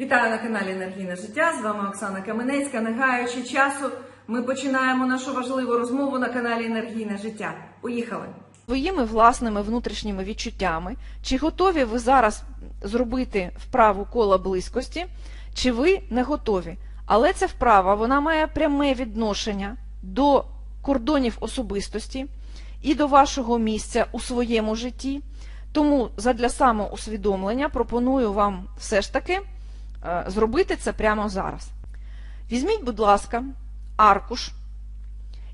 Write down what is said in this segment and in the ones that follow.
Вітаю на каналі Енергійне життя. З вами Оксана Каменецька. Не гаючи часу, ми починаємо нашу важливу розмову на каналі Енергійне життя. Поїхали! своїми власними внутрішніми відчуттями, чи готові ви зараз зробити вправу кола близькості, чи ви не готові. Але ця вправа вона має пряме відношення до кордонів особистості і до вашого місця у своєму житті. Тому задля самоусвідомлення пропоную вам все ж таки зробити це прямо зараз. Візьміть, будь ласка, аркуш,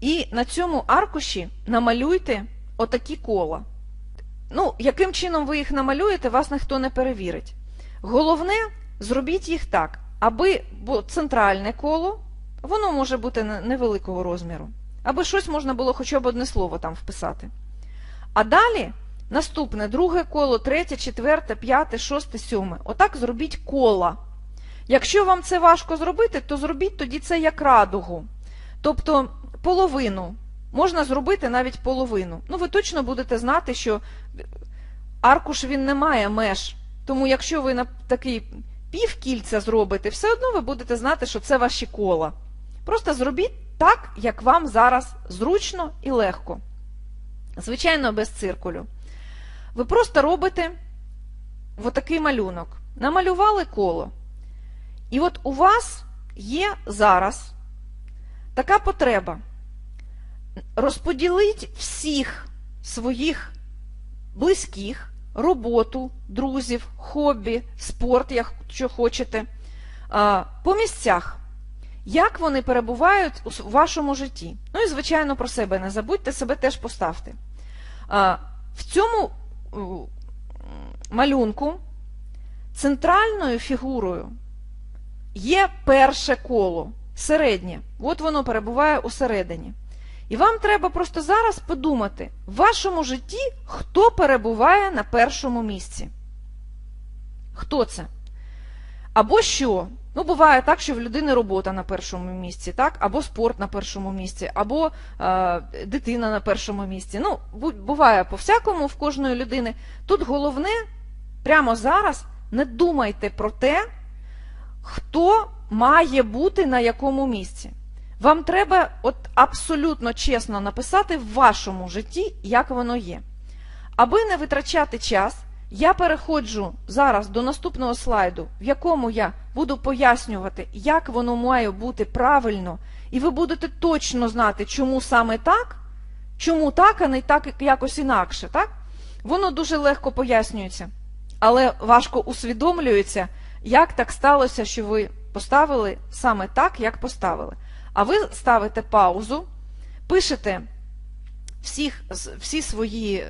і на цьому аркуші намалюйте отакі кола. Ну, яким чином ви їх намалюєте, вас ніхто не перевірить. Головне, зробіть їх так, аби бо центральне коло, воно може бути невеликого розміру, аби щось можна було хоча б одне слово там вписати. А далі наступне друге коло, третє, четверте, п'яте, шосте, сьоме. Отак зробіть кола. Якщо вам це важко зробити, то зробіть тоді це як радугу. Тобто половину. Можна зробити навіть половину. Ну, ви точно будете знати, що аркуш він не має меж. Тому якщо ви на такий півкільця зробите, все одно ви будете знати, що це ваші кола. Просто зробіть так, як вам зараз зручно і легко. Звичайно, без циркулю. Ви просто робите отакий малюнок. Намалювали коло. І от у вас є зараз така потреба. Розподіліть всіх своїх близьких, роботу, друзів, хобі, спорт, якщо хочете, по місцях. Як вони перебувають у вашому житті? Ну і, звичайно, про себе не забудьте, себе теж поставте. В цьому малюнку центральною фігурою є перше коло, середнє. От воно перебуває усередині. І вам треба просто зараз подумати, в вашому житті хто перебуває на першому місці? Хто це? Або що? Ну, буває так, що в людини робота на першому місці, так? або спорт на першому місці, або е, дитина на першому місці. Ну, буває по-всякому в кожної людини. Тут головне, прямо зараз не думайте про те, хто має бути на якому місці. Вам треба от абсолютно чесно написати в вашому житті, як воно є. Аби не витрачати час, я переходжу зараз до наступного слайду, в якому я буду пояснювати, як воно має бути правильно, і ви будете точно знати, чому саме так, чому так, а не так якось інакше. Так? Воно дуже легко пояснюється, але важко усвідомлюється, як так сталося, що ви поставили саме так, як поставили. А ви ставите паузу, пишете всіх, всі свої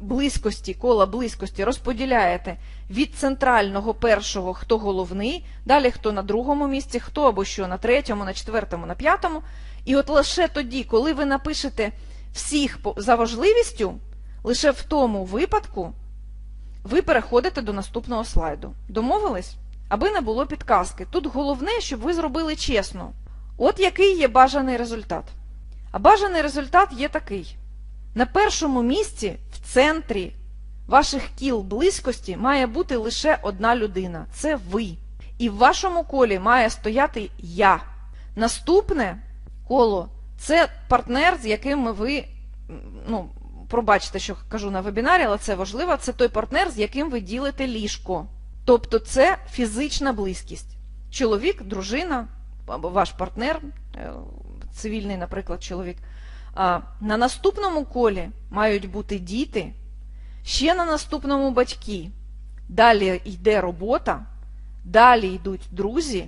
близькості, кола близькості розподіляєте від центрального першого, хто головний, далі хто на другому місці, хто або що на третьому, на четвертому, на п'ятому. І от лише тоді, коли ви напишете всіх за важливістю, лише в тому випадку ви переходите до наступного слайду. Домовились? Аби не було підказки. Тут головне, щоб ви зробили чесно. От який є бажаний результат. А бажаний результат є такий. На першому місці, в центрі ваших кіл близькості, має бути лише одна людина це ви. І в вашому колі має стояти я. Наступне коло це партнер, з яким ви, ну, пробачте, що кажу на вебінарі, але це важливо, це той партнер, з яким ви ділите ліжко. Тобто це фізична близькість. Чоловік, дружина, або ваш партнер, е, цивільний, наприклад, чоловік. На наступному колі мають бути діти, ще на наступному батьки. Далі йде робота, далі йдуть друзі,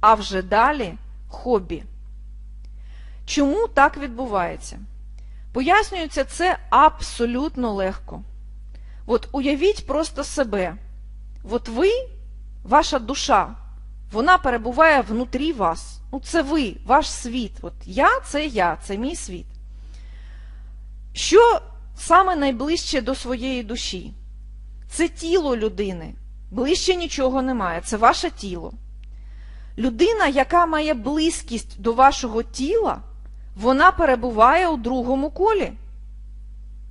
а вже далі хобі. Чому так відбувається? Пояснюється це абсолютно легко. От уявіть просто себе. От ви, ваша душа, вона перебуває внутрі вас. Ну, це ви, ваш світ. От я це я, це мій світ. Що саме найближче до своєї душі? Це тіло людини. Ближче нічого немає, це ваше тіло. Людина, яка має близькість до вашого тіла, вона перебуває у другому колі,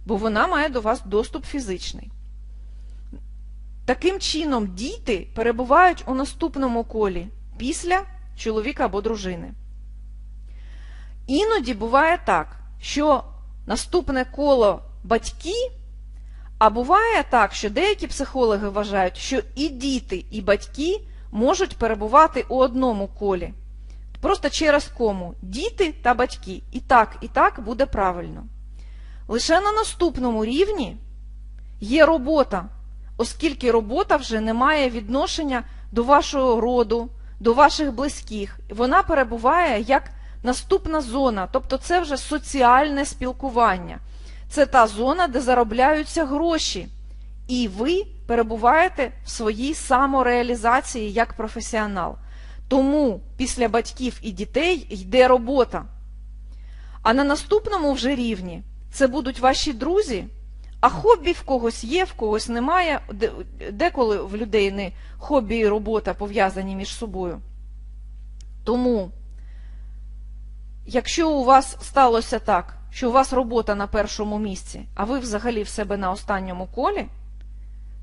бо вона має до вас доступ фізичний. Таким чином, діти перебувають у наступному колі після чоловіка або дружини. Іноді буває так, що наступне коло батьки, а буває так, що деякі психологи вважають, що і діти, і батьки можуть перебувати у одному колі. Просто через кому діти та батьки. І так, і так буде правильно. Лише на наступному рівні є робота, оскільки робота вже не має відношення до вашого роду, до ваших близьких. Вона перебуває як наступна зона, тобто це вже соціальне спілкування. Це та зона, де заробляються гроші. І ви перебуваєте в своїй самореалізації як професіонал. Тому після батьків і дітей йде робота. А на наступному вже рівні це будуть ваші друзі, а хобі в когось є, в когось немає. Деколи в людей не хобі і робота пов'язані між собою. Тому, якщо у вас сталося так, що у вас робота на першому місці, а ви взагалі в себе на останньому колі,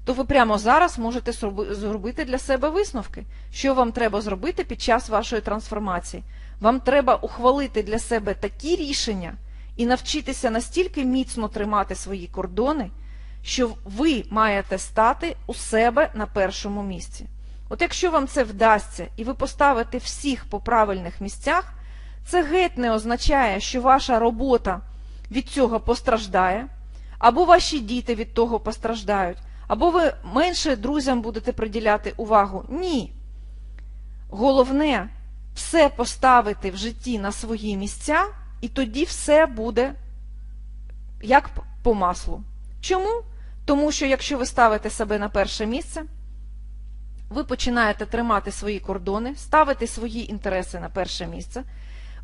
то ви прямо зараз можете зробити для себе висновки, що вам треба зробити під час вашої трансформації. Вам треба ухвалити для себе такі рішення і навчитися настільки міцно тримати свої кордони, що ви маєте стати у себе на першому місці. От якщо вам це вдасться і ви поставите всіх по правильних місцях, це геть не означає, що ваша робота від цього постраждає, або ваші діти від того постраждають, або ви менше друзям будете приділяти увагу. Ні. Головне все поставити в житті на свої місця, і тоді все буде як по маслу. Чому? Тому що якщо ви ставите себе на перше місце, ви починаєте тримати свої кордони, ставити свої інтереси на перше місце,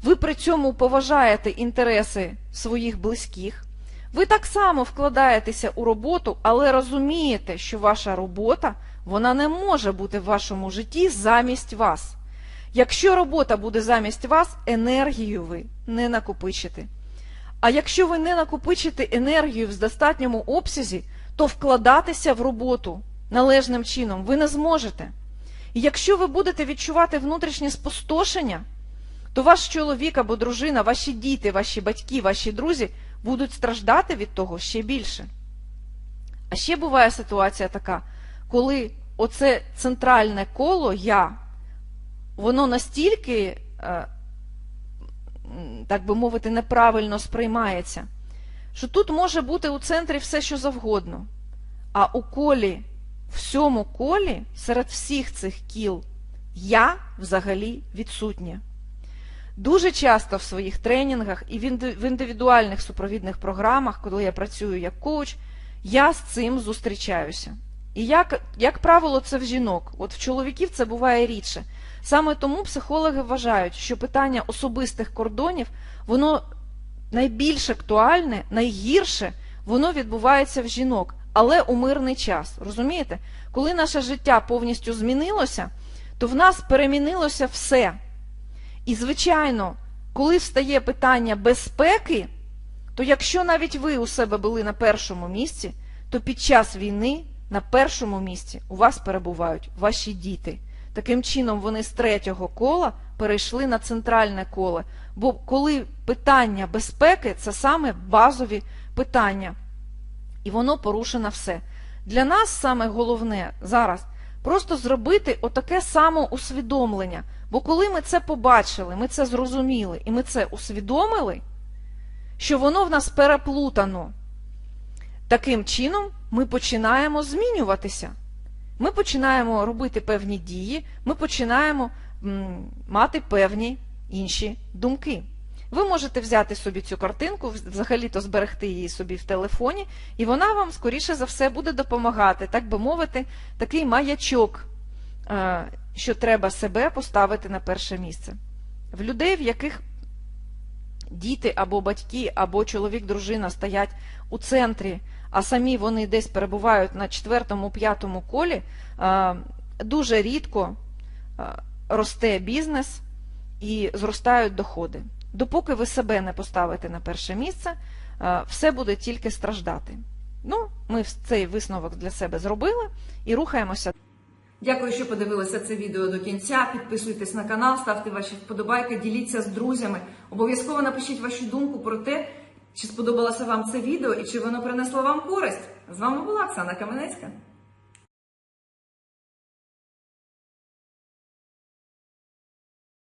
ви при цьому поважаєте інтереси своїх близьких, ви так само вкладаєтеся у роботу, але розумієте, що ваша робота вона не може бути в вашому житті замість вас. Якщо робота буде замість вас, енергію ви не накопичите. А якщо ви не накопичите енергію в достатньому обсязі, то вкладатися в роботу належним чином ви не зможете. І якщо ви будете відчувати внутрішнє спустошення, то ваш чоловік або дружина, ваші діти, ваші батьки, ваші друзі будуть страждати від того ще більше. А ще буває ситуація така, коли оце центральне коло я, воно настільки, е, так би мовити, неправильно сприймається, що тут може бути у центрі все, що завгодно. А у колі, в сьому колі, серед всіх цих кіл, я взагалі відсутня. Дуже часто в своїх тренінгах і в інди- індивідуальних супровідних програмах, коли я працюю як коуч, я з цим зустрічаюся. І як, як правило, це в жінок. От в чоловіків це буває рідше. Саме тому психологи вважають, що питання особистих кордонів, воно найбільш актуальне, найгірше, воно відбувається в жінок, але у мирний час. Розумієте? Коли наше життя повністю змінилося, то в нас перемінилося все. І, звичайно, коли встає питання безпеки, то якщо навіть ви у себе були на першому місці, то під час війни на першому місці у вас перебувають ваші діти. Таким чином, вони з третього кола перейшли на центральне коло. Бо коли питання безпеки це саме базові питання, і воно порушено все. Для нас саме головне зараз просто зробити отаке самоусвідомлення. Бо коли ми це побачили, ми це зрозуміли і ми це усвідомили, що воно в нас переплутано, таким чином ми починаємо змінюватися. Ми починаємо робити певні дії, ми починаємо мати певні інші думки. Ви можете взяти собі цю картинку, взагалі-то зберегти її собі в телефоні, і вона вам, скоріше за все, буде допомагати, так би мовити, такий маячок, е, що треба себе поставити на перше місце. В людей, в яких діти або батьки, або чоловік, дружина стоять у центрі, а самі вони десь перебувають на четвертому-п'ятому колі, е, дуже рідко е, росте бізнес і зростають доходи. Допоки ви себе не поставите на перше місце, е, все буде тільки страждати. Ну, ми цей висновок для себе зробили і рухаємося Дякую, що подивилися це відео до кінця. Підписуйтесь на канал, ставте ваші вподобайки, діліться з друзями. Обов'язково напишіть вашу думку про те, чи сподобалося вам це відео і чи воно принесло вам користь. З вами була Оксана Каменецька.